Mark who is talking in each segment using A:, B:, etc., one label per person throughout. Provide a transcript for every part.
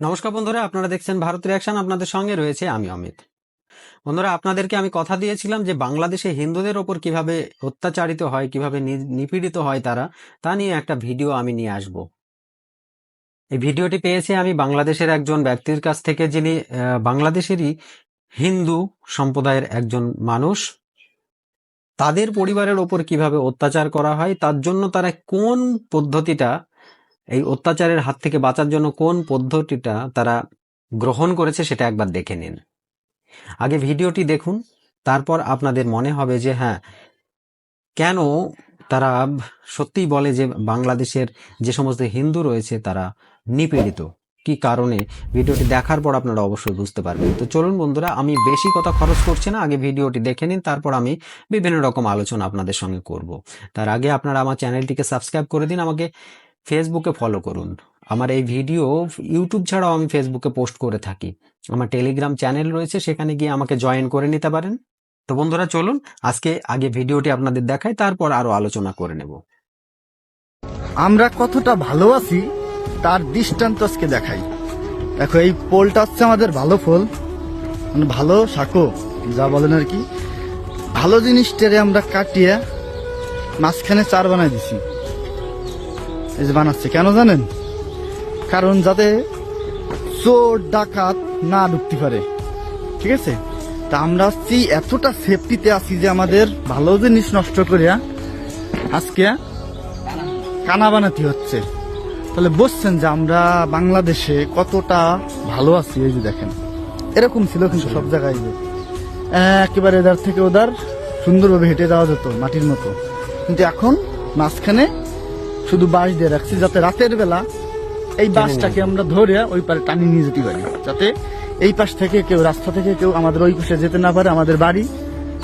A: নমস্কার বন্ধুরা, আপনারা দেখছেন ভারত রিয়াকশন আপনাদের সঙ্গে রয়েছে আমি অমিত। বন্ধুরা, আপনাদেরকে আমি কথা দিয়েছিলাম যে বাংলাদেশে হিন্দুদের ওপর কীভাবে অত্যাচারিত হয়, কীভাবে নিপীড়িত হয় তারা, তা নিয়ে একটা ভিডিও আমি নিয়ে আসব। এই ভিডিওটি পেয়েছি আমি বাংলাদেশের একজন ব্যক্তির কাছ থেকে যিনি বাংলাদেশেরই হিন্দু সম্প্রদায়ের একজন মানুষ। তাদের পরিবারের ওপর কীভাবে অত্যাচার করা হয়, তার জন্য তারা কোন পদ্ধতিটা এই অত্যাচারের হাত থেকে বাঁচার জন্য কোন পদ্ধতিটা তারা গ্রহণ করেছে সেটা একবার দেখে নিন। আগে ভিডিওটি দেখুন, তারপর আপনাদের মনে হবে যে হ্যাঁ কেন তারা সত্যিই বলে যে বাংলাদেশের যে সমস্ত হিন্দু রয়েছে তারা নিপীড়িত? কি কারণে? ভিডিওটি দেখার পর আপনারা অবশ্যই বুঝতে পারবেন। তো চলুন বন্ধুরা, আমি বেশি কথা খরচ করছি না, আগে ভিডিওটি দেখে নিন, তারপর আমি বিভিন্ন রকম আলোচনা আপনাদের সঙ্গে করব। তার আগে আপনারা আমার চ্যানেলটিকে সাবস্ক্রাইব করে দিন, আমাকে ফেসবুকে ফলো করুন। আমার এই ভিডিও ইউটিউব ছাড়াও আমি ফেসবুকে পোস্ট করে থাকি। আমার টেলিগ্রাম চ্যানেল রয়েছে, সেখানে গিয়ে আমাকে জয়েন করে নিতে পারেন। তো বন্ধুরা, চলুন, আজকে আগে ভিডিওটি আপনাদের দেখাই, তারপর আরও আলোচনা করে নেব।
B: আমরা কতটা ভালো আছি, তার দৃষ্টান্ত আজকে দেখাই। দেখো, এই পোলটা হচ্ছে আমাদের ভালো ফল মানে ভালো শাকো যা বলেন আর কি। ভালো জিনিসটারে আমরা কাটিয়ে মাঝখানে চার বানাই দিছি। এই যে বানাচ্ছে, কেন জানেন? কারণ যাতে চোর, ডাকাত না ঢুকতে পারে। ঠিক আছে? তা আমরা আসছি, এতটা সেফটিতে আছি যে আমাদের ভালো জিনিস নষ্ট করিয়া আজকে কানা বানাতে হচ্ছে। তাহলে বুঝছেন যে আমরা বাংলাদেশে কতটা ভালো আছি, এই যে দেখেন। এরকম ছিল কিন্তু সব জায়গায় যে। একেবারে এদার থেকে ওদার সুন্দরভাবে হেঁটে যাওয়া যেত মাটির মতো। কিন্তু এখন মাঝখানে শুধু বাঁশ দিয়ে রাখছি যাতে রাতের বেলা এই বাঁশটাকে আমরা ধরে ওই পারে টানিয়ে নিয়ে যেতে পারি যাতে এই পাশ থেকে কেউ রাস্তা থেকে কেউ আমাদের ওই পাশে যেতে না পারে আমাদের বাড়ি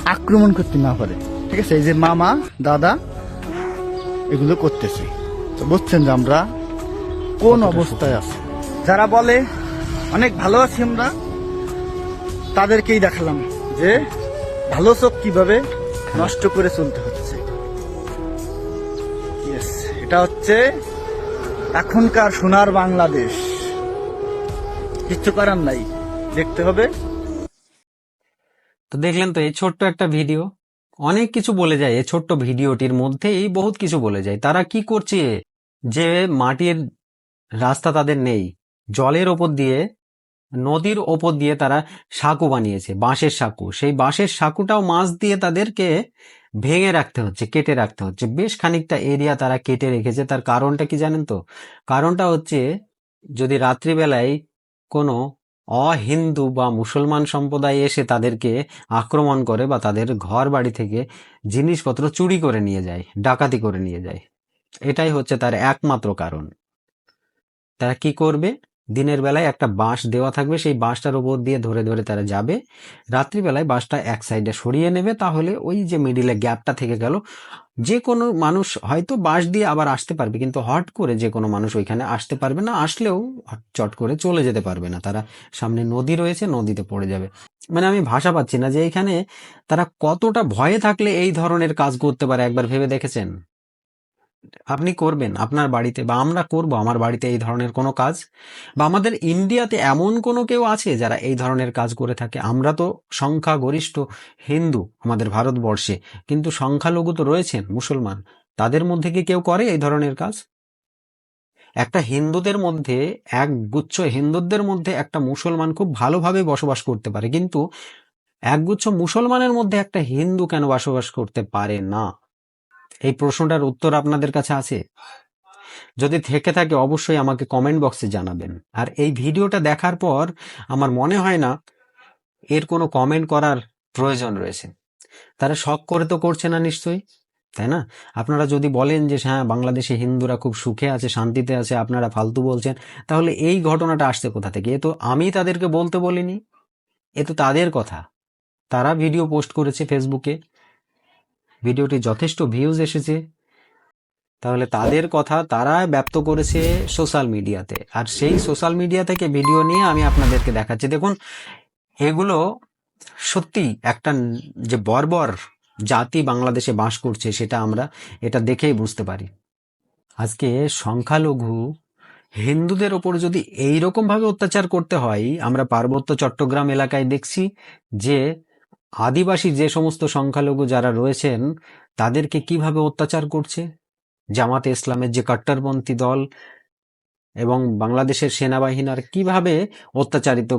B: আক্রমণ করতে না পারে। ঠিক আছে? এই যে মামা দাদা এগুলো করতেছে। তো বুঝছেন যে আমরা কোন অবস্থায় আছি? যারা বলে অনেক ভালো আছি আমরা তাদেরকেই দেখালাম যে ভালো চোখ কীভাবে নষ্ট করে চলতে হচ্ছে এটা হচ্ছে এখনকার সোনার বাংলাদেশ। কিচ্ছু করার নাই, দেখতে হবে।
A: তো দেখলেন তো, এই ছোট্ট একটা ভিডিও, অনেক কিছু বলে যায় এই ছোট্ট ভিডিওটির মধ্যেই বহুত কিছু বলে যায়। তারা কি করছে যে মাটির রাস্তা তাদের নেই, জলের ওপর দিয়ে, নদীর ওপর দিয়ে তারা সাঁকু বানিয়েছে, বাঁশের সাঁকু। সেই বাঁশের সাঁকুটাও মাছ দিয়ে তাদেরকে ভেঙে রাখতে হচ্ছে, কেটে রাখতে হচ্ছে। বেশ খানিকটা এরিয়া তারা কেটে রেখেছে। তার কারণটা কি জানেন তো? কারণটা হচ্ছে যদি রাত্রিবেলায় কোনো অহিন্দু বা মুসলমান সম্প্রদায় এসে তাদেরকে আক্রমণ করে বা তাদের ঘর বাড়ি থেকে জিনিসপত্র চুরি করে নিয়ে যায়, ডাকাতি করে নিয়ে যায়, এটাই হচ্ছে তার একমাত্র কারণ। তারা কি করবে? দিনের বেলায় একটা বাঁশ দেওয়া থাকবে, সেই বাঁশটার উপর দিয়ে ধরে ধরে তারা যাবে। রাত্রিবেলায় বাঁশটা এক সাইডে সরিয়ে নেবে, তাহলে ওই যে মিডিলে গ্যাপটা থেকে গেল, যে কোনো মানুষ হয়তো বাঁশ দিয়ে আবার আসতে পারবে, কিন্তু হট করে যে কোনো মানুষ ওইখানে আসতে পারবে না, আসলেও চট করে চলে যেতে পারবে না। তারা সামনে নদী রয়েছে, নদীতে পড়ে যাবে। মানে আমি ভাষা পাচ্ছি না যে এখানে তারা কতটা ভয়ে থাকলে এই ধরনের কাজ করতে পারে, একবার ভেবে দেখেছেন? আপনি করবেন আপনার বাড়িতে বা আমরা করব, আমার বাড়িতে এই ধরনের কোনো কাজ। বা আমাদের ইন্ডিয়াতে এমন কোনো কেউ আছে যারা এই ধরনের কাজ করে থাকে? আমরা তো সংখ্যাগরিষ্ঠ হিন্দু আমাদের ভারতবর্ষে, কিন্তু সংখ্যালঘু তো রয়েছেন, মুসলমান। তাদের মধ্যে কি কেউ করে এই ধরনের কাজ? একটা হিন্দুদের মধ্যে, এক গুচ্ছ হিন্দুদের মধ্যে একটা মুসলমান খুব ভালোভাবে বসবাস করতে পারে, কিন্তু একগুচ্ছ মুসলমানের মধ্যে একটা হিন্দু কেন বসবাস করতে পারে না? এই প্রশ্নটার উত্তর আপনাদের কাছে আছে? যদি থেকে থাকে, অবশ্যই আমাকে কমেন্ট বক্সে জানাবেন। আর এই ভিডিওটা দেখার পর আমার মনে হয় না এর কোনো কমেন্ট করার প্রয়োজন রয়েছে। তারা শখ করে তো করছে না নিশ্চয়ই, তাই না? আপনারা যদি বলেন যে হ্যাঁ বাংলাদেশে হিন্দুরা খুব সুখে আছে, শান্তিতে আছে, আপনারা ফালতু বলছেন, তাহলে এই ঘটনাটা আসছে কোথা থেকে? এ তো আমি তাদেরকে বলতে বলিনি, এ তো তাদের কথা। তারা ভিডিও পোস্ট করেছে ফেসবুকে ভিডিওটি যথেষ্ট ভিউজ এসেছে। তাহলে তাদের কথা তারা ব্যক্ত করেছে সোশ্যাল মিডিয়াতে আর সেই সোশ্যাল মিডিয়া থেকে ভিডিও নিয়ে আমি আপনাদেরকে দেখাচ্ছি। দেখুন, এগুলো সত্যি একটা যে বর্বর জাতি বাংলাদেশে বাস করছে, সেটা আমরা এটা দেখেই বুঝতে পারি। আজকে সংখ্যালঘু হিন্দুদের ওপর যদি এই রকম ভাবে অত্যাচার করতে হয়, আমরা পার্বত্য চট্টগ্রাম এলাকায় দেখছি যে আদিবাসী যে সমস্ত সংখ্যালঘু যারা রয়েছেন, তাদেরকে কীভাবে অত্যাচার করছে? জামাতে ইসলামের যে কট্টরপন্থী দল এবং বাংলাদেশের সেনাবাহিনীর কীভাবে অত্যাচারিত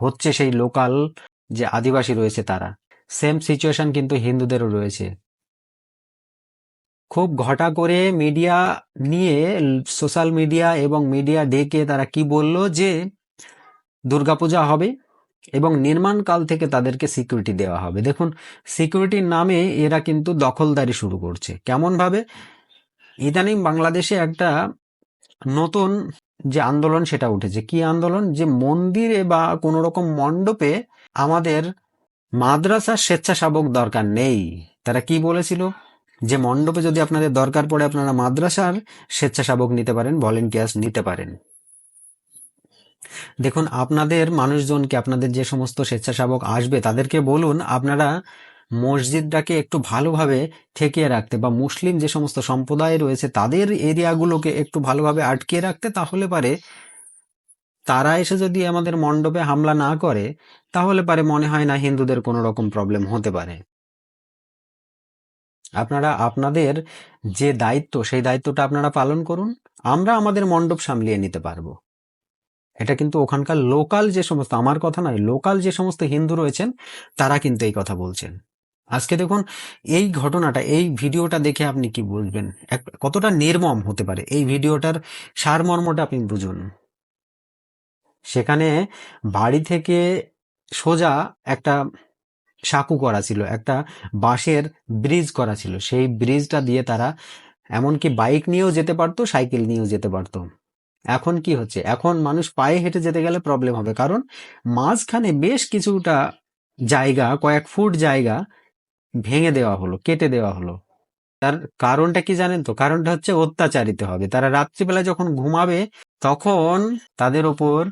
A: হচ্ছে সেই লোকাল যে আদিবাসী রয়েছে তারা? সেম সিচুয়েশন কিন্তু হিন্দুদেরও রয়েছে। খুব ঘটা করে মিডিয়া নিয়ে, সোশ্যাল মিডিয়া এবং মিডিয়া ডেকে তারা কি বলল যে, দুর্গাপূজা হবে। এবং নির্মাণ কাল থেকে তাদেরকে সিকিউরিটি দেওয়া হবে। দেখুন সিকিউরিটির নামে এরা কিন্তু দখলদারি শুরু করছে। কেমন ভাবে ইদানিং বাংলাদেশে একটা নতুন যে আন্দোলন সেটা উঠেছে। কি আন্দোলন? যে মন্দিরে বা কোনো রকম মণ্ডপে আমাদের মাদ্রাসার স্বেচ্ছাসেবক দরকার নেই। তারা কি বলেছিল? যে মণ্ডপে যদি আপনাদের দরকার পড়ে আপনারা মাদ্রাসার স্বেচ্ছাসেবক নিতে পারেন ভলেন্টিয়ার্স নিতে পারেন। দেখুন, আপনাদের মানুষজনকে আপনাদের যে সমস্ত স্বেচ্ছাসেবক আসবে তাদেরকে বলুন, আপনারা মসজিদটাকে একটু ভালোভাবে ঠেকিয়ে রাখতে বা মুসলিম যে সমস্ত সম্প্রদায় রয়েছে তাদের এরিয়াগুলোকে একটু ভালোভাবে আটকিয়ে রাখতে তাহলে পারে তারা এসে যদি আমাদের মণ্ডপে হামলা না করে, তাহলে পারে মনে হয় না হিন্দুদের কোনো রকম প্রবলেম হতে পারে। আপনারা, আপনাদের যে দায়িত্ব, সেই দায়িত্বটা আপনারা পালন করুন। আমরা আমাদের মণ্ডপ সামলিয়ে নিতে পারব। এটা কিন্তু ওখানকার লোকাল যে সমস্ত, আমার কথা নয়, লোকাল যে সমস্ত হিন্দু রয়েছেন, তারা কিন্তু এই কথা বলছেন। আজকে দেখুন, এই ঘটনাটা, এই ভিডিওটা দেখে আপনি কি বুঝবেন কতটা নির্মম হতে পারে? এই ভিডিওটার সারমর্মটা আপনি বুঝুন। সেখানে বাড়ি থেকে সোজা একটা সাঁকু করা ছিল, একটা বাঁশের ব্রিজ করা ছিল। সেই ব্রিজটা দিয়ে তারা এমনকি বাইক নিয়েও যেতে পারতো, সাইকেল নিয়েও যেতে পারতো। এখন কি হচ্ছে? এখন মানুষ পায়ে হেঁটে যেতে গেলে প্রবলেম হবে। কারণ মাঝখানে বেশ কিছুটা জায়গা, কয়েক ফুট জায়গা ভেঙে দেওয়া হলো, কেটে দেওয়া হলো। তার কারণটা কি জানেন তো? কারণটা হচ্ছে অত্যাচারিত হবে। তারা রাত্রিবেলা যখন ঘুমাবে, তখন তাদের ওপর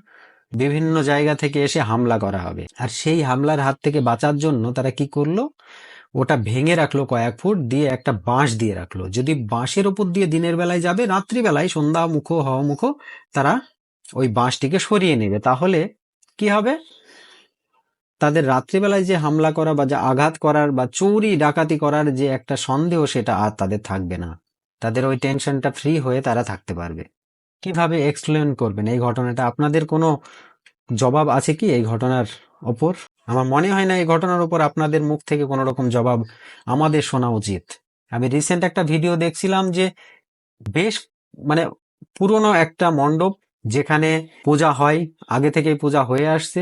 A: বিভিন্ন জায়গা থেকে এসে হামলা করা হবে। আর সেই হামলার হাত থেকে বাঁচার জন্য তারা কি করল? ওটা ভেঙে রাখল কয়েক ফুট, দিয়ে একটা বাঁশ দিয়ে রাখল। যদি বাঁশের ওপর দিয়ে দিনের বেলায় যাবে, রাত্রিবেলায় সন্ধ্যা মুখো, হওয়া মুখো, তারা ওই বাঁশটিকে সরিয়ে নেবে। তাহলে কি হবে? তাদের রাত্রিবেলায় যে হামলা করা বা যে আঘাত করার বা চুরি, ডাকাতি করার যে একটা সন্দেহ, সেটা আর তাদের থাকবে না। তাদের ওই টেনশনটা ফ্রি হয়ে তারা থাকতে পারবে। কীভাবে এক্সপ্লেন করবেন? এই ঘটনাটা আপনাদের কোনো জবাব আছে কি এই ঘটনার ওপর? আমার মনে হয় না এই ঘটনার উপর আপনাদের মুখ থেকে কোনো রকম জবাব আমাদের শোনা উচিত। আমি রিসেন্ট একটা ভিডিও দেখছিলাম যে বেশ মানে পুরনো একটা মণ্ডপ যেখানে পূজা হয়, আগে থেকেই পূজা হয়ে আসছে,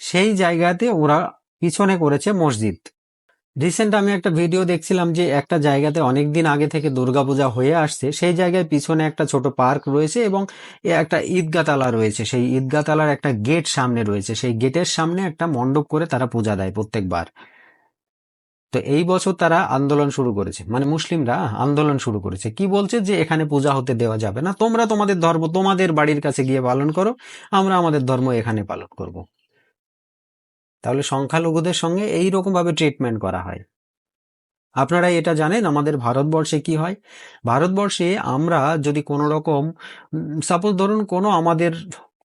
A: সেই জায়গাতে ওরা পিছনে করেছে মসজিদ। রিসেন্ট আমি একটা ভিডিও দেখছিলাম যে একটা জায়গাতে অনেকদিন আগে থেকে দুর্গাপূজা হয়ে আসছে। সেই জায়গায় পিছনে একটা ছোট পার্ক রয়েছে এবং একটা ঈদগা তালা রয়েছে। সেই ঈদগা তালার একটা গেট সামনে রয়েছে। সেই গেটের সামনে একটা মণ্ডপ করে তারা পূজা দেয় প্রত্যেকবার। তো এই বছর তারা আন্দোলন শুরু করেছে। মানে মুসলিমরা আন্দোলন শুরু করেছে। কি বলছে যে এখানে পূজা হতে দেওয়া যাবে না। তোমরা তোমাদের ধর্ম তোমাদের বাড়ির কাছে গিয়ে পালন করো। আমরা আমাদের ধর্ম এখানে পালন করব। তাহলে সংখ্যালঘুদের সঙ্গে এই রকম ভাবে ট্রিটমেন্ট করা হয়। আপনারা এটা জানেন আমাদের ভারতবর্ষে কি হয়। ভারতবর্ষে আমরা যদি কোনো রকম সাপোজ ধরুন কোনো আমাদের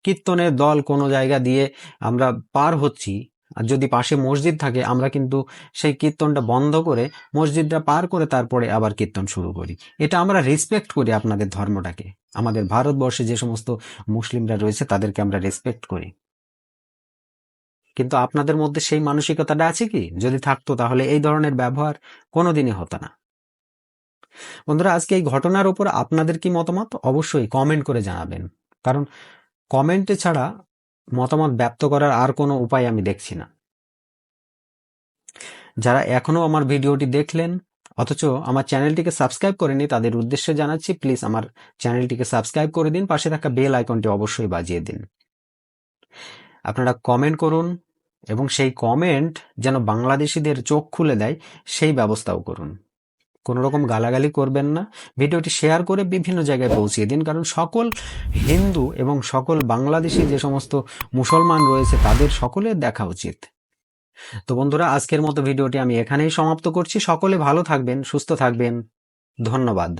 A: কীর্তনের দল কোনো জায়গা দিয়ে আমরা পার হচ্ছি, আর যদি পাশে মসজিদ থাকে, আমরা কিন্তু সেই কীর্তনটা বন্ধ করে মসজিদটা পার করে তারপরে আবার কীর্তন শুরু করি। এটা আমরা রেসপেক্ট করি আপনাদের ধর্মটাকে। আমাদের ভারতবর্ষে যে সমস্ত মুসলিমরা রয়েছে, তাদেরকে আমরা রেসপেক্ট করি। কিন্তু আপনাদের মধ্যে সেই মানসিকতাটা আছে কি? যদি থাকতো তাহলে এই ধরনের ব্যবহার কোনোদিনই হতো না। বন্ধুরা, আজকে এই ঘটনার উপর আপনাদের কি মতামত? অবশ্যই কমেন্ট করে জানাবেন। কারণ কমেন্টে ছাড়া মতামত ব্যক্ত করার আর কোনো উপায় আমি দেখছি না। যারা এখনও আমার ভিডিওটি দেখলেন, অথচ আমার চ্যানেলটিকে সাবস্ক্রাইব করেনি, তাদের উদ্দেশ্যে জানাচ্ছি প্লিজ আমার চ্যানেলটিকে সাবস্ক্রাইব করে দিন, পাশে থাকা বেল আইকনটি অবশ্যই বাজিয়ে দিন। আপনারা কমেন্ট করুন এবং সেই কমেন্ট যেন বাংলাদেশিদের চোখ খুলে দেয়, সেই ব্যবস্থাও করুন। কোনো রকম গালাগালি করবেন না। ভিডিওটি শেয়ার করে বিভিন্ন জায়গায় পৌঁছিয়ে দিন, কারণ সকল হিন্দু এবং সকল বাংলাদেশি যে সমস্ত মুসলমান রয়েছে, তাদের সকলের দেখা উচিত। তো বন্ধুরা, আজকের মতো ভিডিওটি আমি এখানেই সমাপ্ত করছি। সকলে ভালো থাকবেন, সুস্থ থাকবেন। ধন্যবাদ।